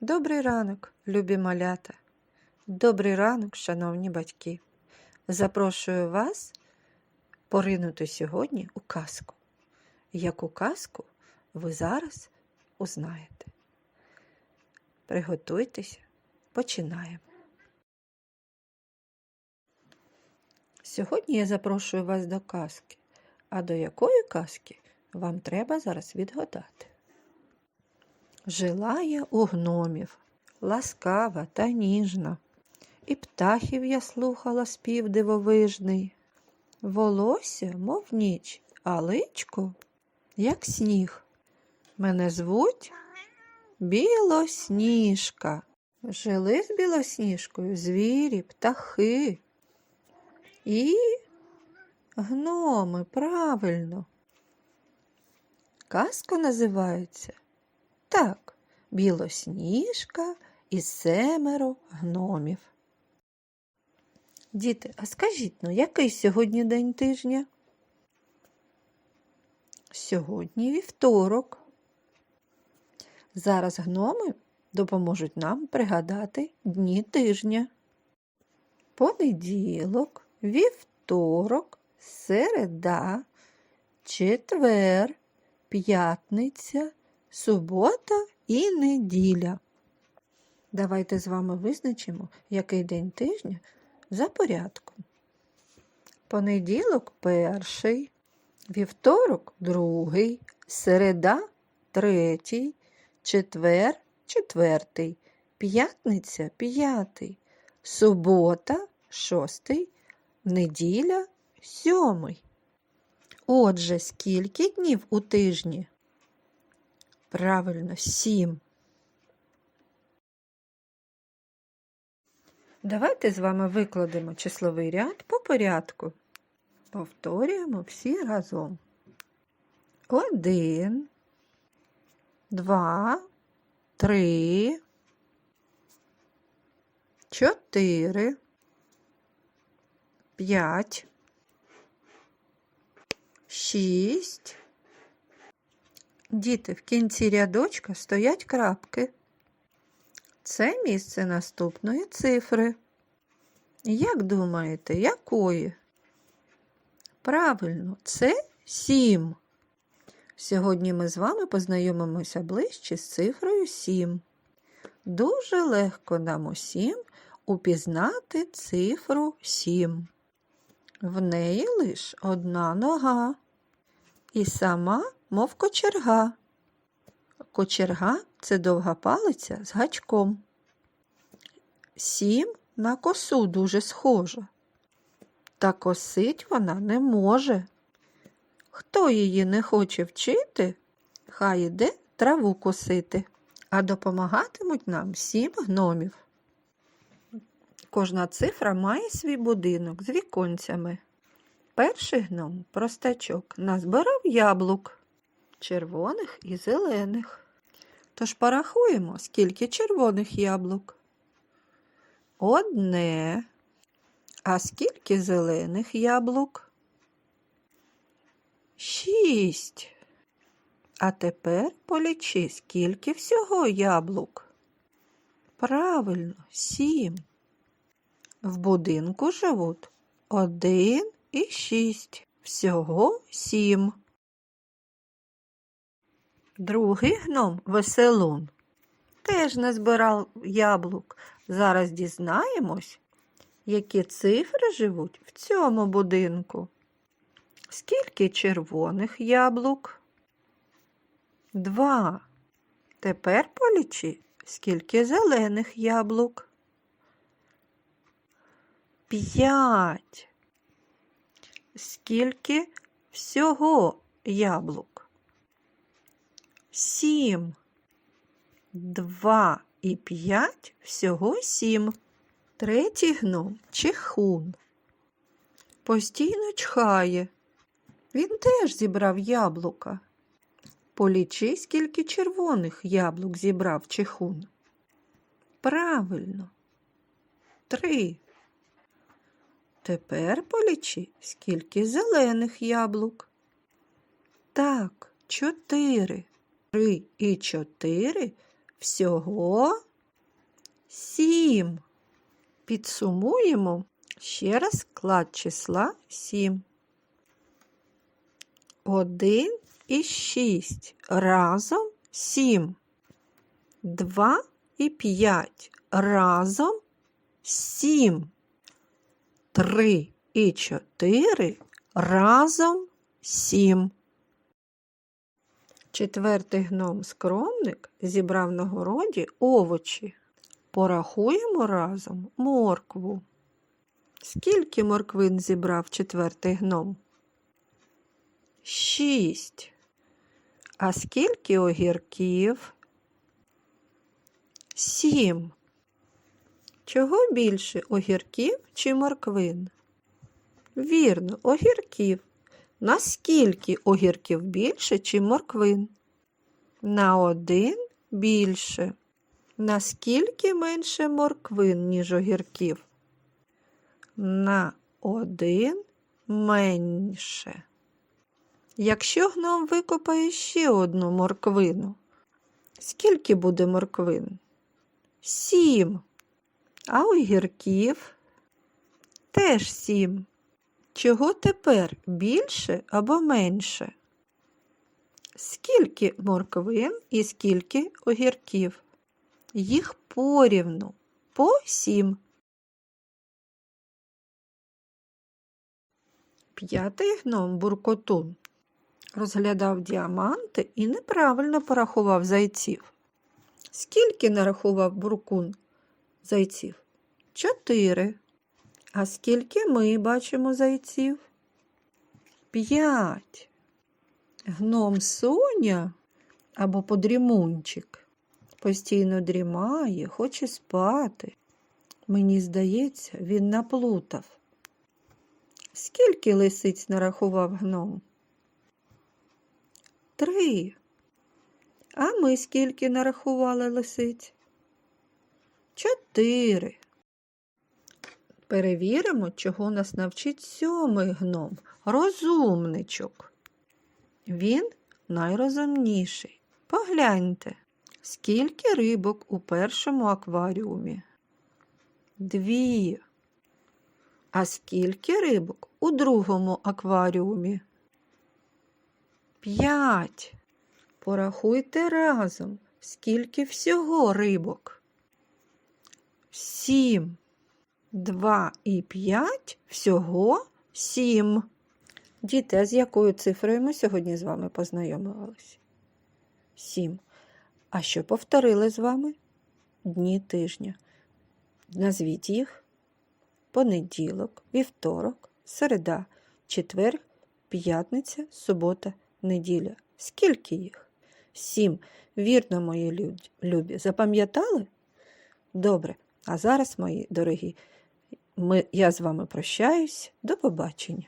Добрий ранок, любі малята. Добрий ранок, шановні батьки. Запрошую вас поринути сьогодні у казку. Яку казку ви зараз узнаєте. Приготуйтеся, починаємо. Сьогодні я запрошую вас до казки. А до якої казки вам треба зараз відгадати? Жила я у гномів, ласкава та ніжна, і птахів я слухала спів дивовижний. Волосся, мов ніч, а личко, як сніг. Мене звуть Білосніжка. Жили з білосніжкою звірі, птахи і гноми, правильно. Казка називається так, білосніжка і семеро гномів. Діти, а скажіть ну, який сьогодні день тижня? Сьогодні вівторок. Зараз гноми допоможуть нам пригадати дні тижня. Понеділок, вівторок, середа, четвер, п'ятниця, субота і неділя. Давайте з вами визначимо, який день тижня за порядком. Понеділок перший, вівторок другий, середа третій, четвер четвертий, п'ятниця п'ятий, субота шостий, неділя сьомий. Отже, скільки днів у тижні? Правильно, сім. Давайте з вами викладемо числовий ряд по порядку. Повторюємо всі разом. Один, два, три, чотири, п'ять, шість. Діти, в кінці рядочка стоять крапки. Це місце наступної цифри. Як думаєте, якої? Правильно, це 7. Сьогодні ми з вами познайомимося ближче з цифрою 7. Дуже легко нам усім упізнати цифру 7. В неї лише одна нога. І сама, мов кочерга. Кочерга це довга палиця з гачком. Сім на косу дуже схожа. Та косить вона не може. Хто її не хоче вчити, хай іде траву косити, а допомагатимуть нам сім гномів. Кожна цифра має свій будинок з віконцями. Перший гном, простачок, назбирав яблук, червоних і зелених. Тож порахуємо, скільки червоних яблук. Одне. А скільки зелених яблук? Шість. А тепер полічи, скільки всього яблук. Правильно, сім. В будинку живуть один і шість. Всього сім. Другий гном веселун теж не збирав яблук. Зараз дізнаємось, які цифри живуть в цьому будинку. Скільки червоних яблук? Два. Тепер полічи, скільки зелених яблук. П'ять. Скільки всього яблук? Сім. Два і п'ять всього сім. Третій гном чехун. Постійно чхає. Він теж зібрав яблука. Полічи, скільки червоних яблук зібрав чехун. Правильно. Три. Тепер полічи, скільки зелених яблук. Так, чотири. Три і чотири всього Сім. Підсумуємо ще раз склад числа 7. 1 і 6 разом 7. 2 і 5 разом 7. 3 і 4 разом 7. Четвертий гном скромник зібрав на городі овочі. Порахуємо разом моркву. Скільки морквин зібрав четвертий гном? Шість. А скільки огірків? Сім. Чого більше огірків чи морквин? Вірно, огірків. Наскільки огірків більше чи морквин? На один більше. Наскільки менше морквин, ніж огірків? На один менше. Якщо гном викопає ще одну морквину, скільки буде морквин? Сім. А огірків теж сім. Чого тепер більше або менше? Скільки морквин і скільки огірків? Їх порівну по сім. П'ятий гном буркотун розглядав діаманти і неправильно порахував зайців. Скільки нарахував буркун зайців? Чотири. А скільки ми бачимо зайців? П'ять. Гном Соня або подрімунчик постійно дрімає, хоче спати. Мені здається, він наплутав. Скільки лисиць нарахував гном? Три. А ми скільки нарахували лисиць? Чотири. Перевіримо, чого нас навчить сьомий гном. Розумничок. Він найрозумніший. Погляньте, скільки рибок у першому акваріумі? Дві. А скільки рибок у другому акваріумі? П'ять. Порахуйте разом, скільки всього рибок. Сім. Два і п'ять всього сім. Діти, а з якою цифрою ми сьогодні з вами познайомилися? Сім. А що повторили з вами? Дні тижня. Назвіть їх понеділок, вівторок, середа, четвер, п'ятниця, субота, неділя. Скільки їх? Сім. Вірно, мої любі. Запам'ятали? Добре. А зараз, мої дорогі, ми, я з вами прощаюсь. До побачення.